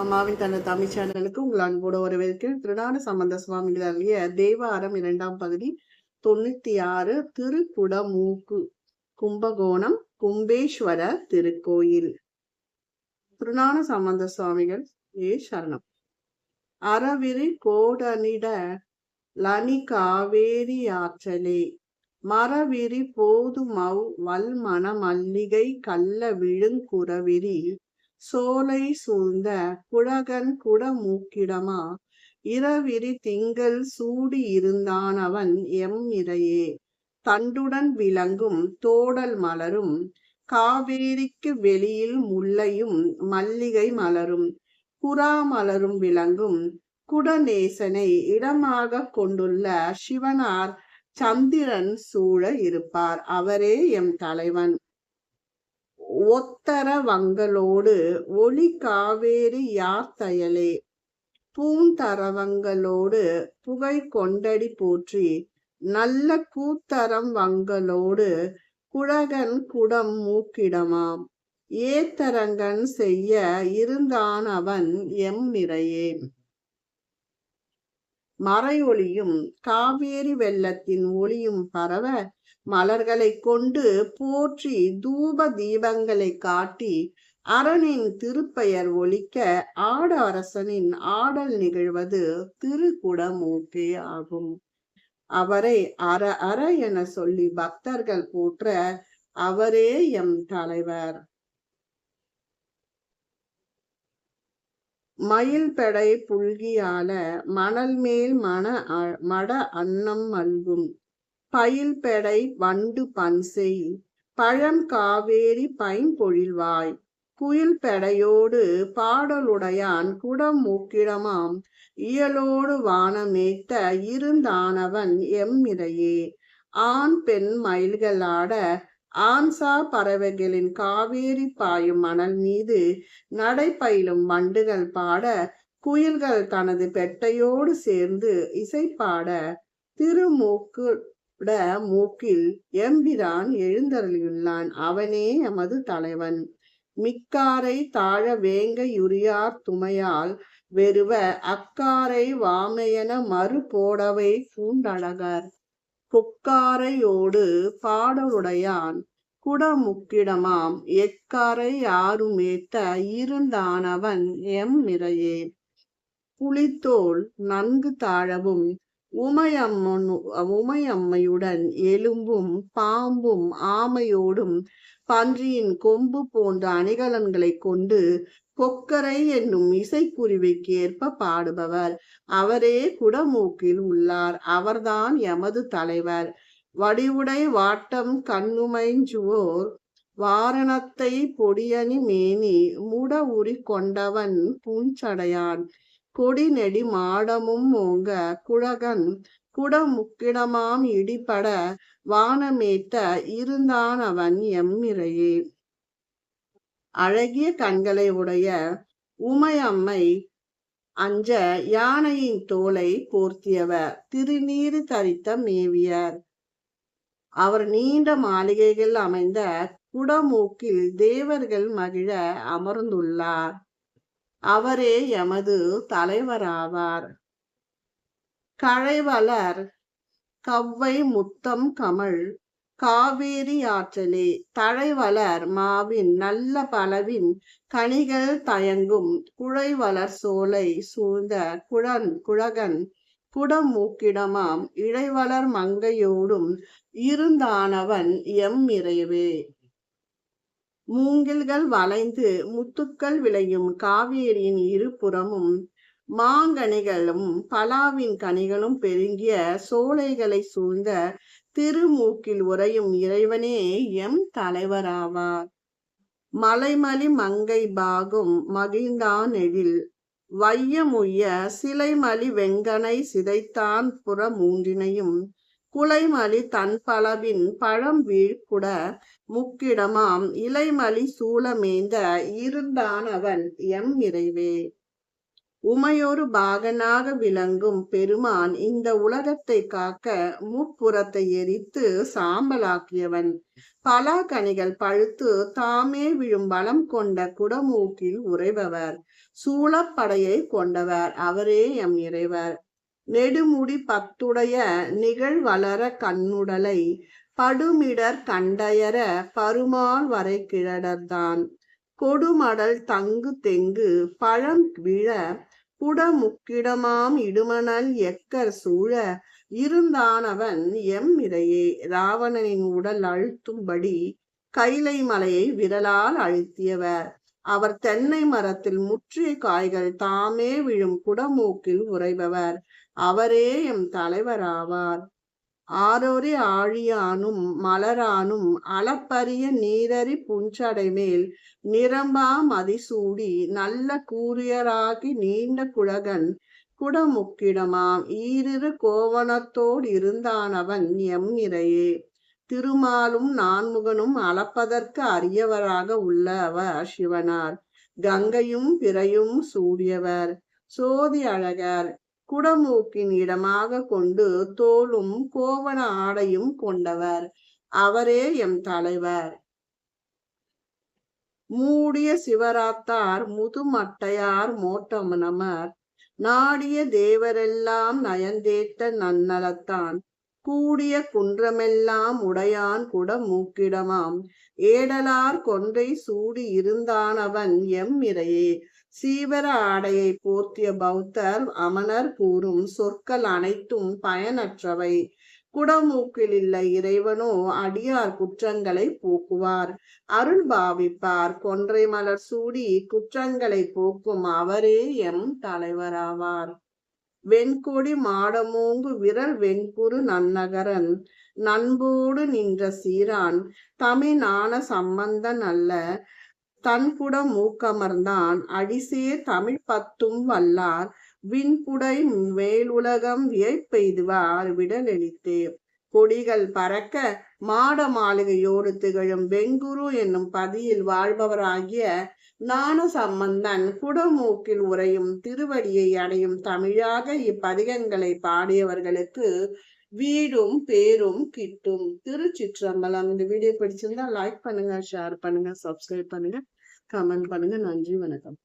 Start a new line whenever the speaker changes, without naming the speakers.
அம்மாவின் தனது தமிழ் சேனலுக்கு உங்கள் அன்போடு வரவேற்கிறேன். திருநாடு சம்பந்த சுவாமிகள் அருகிய தேவாரம் இரண்டாம் பகுதி தொண்ணூத்தி ஆறு திருக்குடமூக்கு கும்பகோணம் கும்பேஸ்வர திருக்கோயில். திருநான சம்பந்த சுவாமிகள் ஏ சரணம். அறவிரி கோடனிட லனி காவேரி ஆற்றலே மரவிரி போதுமவ் வல்மண மல்லிகை கள்ள விழுங்குறவிரி சோலை சூழ்ந்த குழகன் குடமூக்கிடமா? இரவிரி திங்கள் சூடி இருந்தானவன் எம் இறையே தண்டுடன் விளங்கும் தோடல் மலரும் காவேரிக்கு வெளியில் முல்லையும் மல்லிகை மலரும் புறா மலரும் விளங்கும் குடநேசனை இடமாக கொண்டுள்ள சிவனார் சந்திரன் சூழ இருப்பார். அவரே எம் தலைவன். ஒத்தரவங்களோடு ஒளி காவேரி யாத்தயலே பூந்தரவங்களோடு புகை கொண்டடி போற்றி நல்ல கூத்தரம் வங்களோடு குழகன் குடம் மூக்கிடமாம். ஏத்தரங்கன் செய்ய இருந்தான் அவன் எம் நிறையே? மறையொளியும் காவேரி வெள்ளத்தின் ஒளியும் பரவ மலர்களை கொண்டு போற்றி தூப தீபங்களை காட்டி அரணின் திருப்பெயர் ஒழிக்க ஆட அரசனின் ஆடல் நிகழ்வது திருக்குடமூக்கே ஆகும். அவரை அற அற என சொல்லி பக்தர்கள் போற்ற அவரே எம் தலைவர். மயில் பெடை புல்கியால மணல் மேல் மன மட அன்னம் மல்கும் பயில் பெடை வண்டு பன்செய் பழம் காவேரி பைம்பொழில்வாய் குயில் பெடையோடு பாடலுடையான் குடம் மூக்கிடமாம் இயலோடு வானமேத்த இருந்தானவன் எம்மிரையே ஆண் பெண் மயில்களாட ஆன்சா பறவைகளின் காவேரி பாயும் மணல் மீது நடைபயிலும் வண்டுகள் பாட குயில்கள் தனது பெட்டையோடு சேர்ந்து இசைப்பாட திருமூக்கு மூக்கில் எம்பிரான் எழுந்தருளியுள்ளான். அவனே எமது தலைவன். மிக்காரை தாழ வேங்க யுரியார் துமையால் வெறுவ அக்காரை வாமையன மறு போடவை பூண்டழகர். கொக்காரையோடு பாடலுடையான். குடமுக்கிடமாம். எக்காரை யாருமேத்த இருந்தானவன் எம் நிறையே. புலித்தோல் நன்கு தாழவும் உமையம்மன் உமையம்மையுடன் எலும்பும் பாம்பும் ஆமையோடும் பன்றியின் கொம்பு போன்ற அணிகலன்களை கொண்டு கொக்கரை என்னும் இசைக்குருவிக்கு ஏற்ப பாடுபவர். அவரே குடமூக்கில் உள்ளார். அவர்தான் எமது தலைவர். வடிவுடை வாட்டம் கண்ணுமைஞ்சுவோர். வாரணத்தை பொடியணி மேனி முட உரி கொண்டவன் பூஞ்சடையான். கொடி நெடி மாடமும் ஓங்க குழகன் குடமுக்கிடமாம் இடிபட வானமேத்த இருந்தான் அவன் எம்மிரையே அழகிய கண்களை உடைய உமையம்மை அஞ்ச யானையின் தோலை போர்த்தியவர் திருநீறு தரித்த மேவியர். அவர் நீண்ட மாளிகைகள் அமைந்த குடமூக்கில் தேவர்கள் மகிழ அமர்ந்துள்ளார். அவரே எமது தலைவராவார். கழைவலர் கவ்வை முத்தம் கமல் காவேரி ஆற்றலே தழைவளர் மாவின் நல்ல பலவின் கனிகள் தயங்கும் குழைவளர் சோலை சூழ்ந்த குழன் குழகன் குடம் மூக்கிடமாம் இழைவளர் மங்கையோடும் இருந்தானவன் எம் இறைவே. மூங்கில்கள் வளைந்து முத்துக்கள் விளையும் காவேரியின் இருபுறமும் மாங்கனிகளும் பலாவின் கனிகளும் பெருங்கிய சோலைகளை சூழ்ந்த திருமூக்கில் உறையும் இறைவனே எம் தலைவராவார். மலைமலி மங்கை பாகும் மகிழ்ந்தான் எழில் வையமுய்ய சிலைமலி வெங்கனை சிதைத்தான் புற மூன்றினையும் குலைமலி தன் பலவின் பழம் வீழ்குட முக்கிடமாம். இலைமலி சூளமேந்த இருந்தானவன் எம் இறைவே. உமையொரு பாகனாக விளங்கும் பெருமான் இந்த உலகத்தை காக்க முப்புறத்தை எரித்து சாம்பலாக்கியவன். பலா கனிகள் பழுத்து தாமே விழும் வளம் கொண்ட குடமூக்கில் உறைபவர். சூழப்படையை கொண்டவர் அவரே எம் இறைவர். நெடுமுடி பத்துடைய நிகழ் வளர கண்ணுடலை படுமிடர் கண்டயர பருமாள் வரை கிழடர்தான். கொடுமடல் தங்கு தெங்கு பழம் விழ குடமுக்கிடமாம் இடுமணல் எக்கர் சூழ இருந்தானவன் எம் இறையே ராவணனின் உடல் அழுத்தும்படி கைலை மலையை விரலால் அழுத்தியவர். அவர் தென்னை மரத்தில் முற்றிய காய்கள் தாமே விழும் குடமூக்கில் உறைபவர். அவரே எம் தலைவராவார். ஆரோரி ஆழியானும் மலரானும் அளப்பரிய நீரறி புஞ்சடை மேல் நிரம்பா மதிசூடி நல்ல கூறியராகி நீண்ட குழகன் குடமுக்கிடமாம். ஈரிரு கோவணத்தோடு இருந்தானவன் எம் நிறையே. திருமாலும் நான்முகனும் அளப்பதற்கு அரியவராக உள்ளவர் சிவனார். கங்கையும் பிறையும் சூடியவர். சோதி அழகர். குடமூக்கின் இடமாக கொண்டு தோளும் கோவண ஆடையும் கொண்டவர். அவரே எம் தலைவர். மூடிய சிவராத்தார் முதுமட்டையார் மோட்டமனமர் நாடிய தேவரெல்லாம் நயந்தேத்த நன்னலத்தான். கூடிய குன்றமெல்லாம் உடையான் குட மூக்கிடமாம் ஏடலார் கொன்றை சூடி இருந்தானவன் எம் இறையே. சீவர ஆடையை போர்த்திய பௌத்தர் அமணர் கூறும் சொற்கள் அனைத்தும் பயனற்றவை. குடமூக்கில் இல்லை இறைவனோ அடியார் குற்றங்களை போக்குவார். அருள் பாவிப்பார். கொன்றை மலர் சூடி குற்றங்களை போக்கும் அவரே எம் தலைவராவார். வெண்கொடி மாடமோங்கு விரல் வெண்குறு நன்னகரன். நண்போடு நின்ற சீரான். தமிழ் நாண சம்பந்தன் அல்ல. தன்புட மூக்கமர்ந்தான். அடிசே தமிழ் பத்தும் வல்லார். விண்புடை மேலுலகம் வியப்பெய்துவார் விடலெளித்தே. கொடிகள் பறக்க மாட மாளிகையோடு திகழும் வெங்குரு என்னும் பதியில் வாழ்பவராகிய ஞான சம்பந்தன் குடமூக்கில் உரையும் திருவடியை அடையும் தமிழாக இப்பதிகங்களை பாடியவர்களுக்கு வீடும் பேரும் கிட்டும். திருச்சிற்றம்பலம். இந்த வீடியோ பிடிச்சிருந்தா லைக் பண்ணுங்க ஷேர் பண்ணுங்க சப்ஸ்கிரைப் பண்ணுங்க கமெண்ட் பண்ணுங்க. நன்றி வணக்கம்.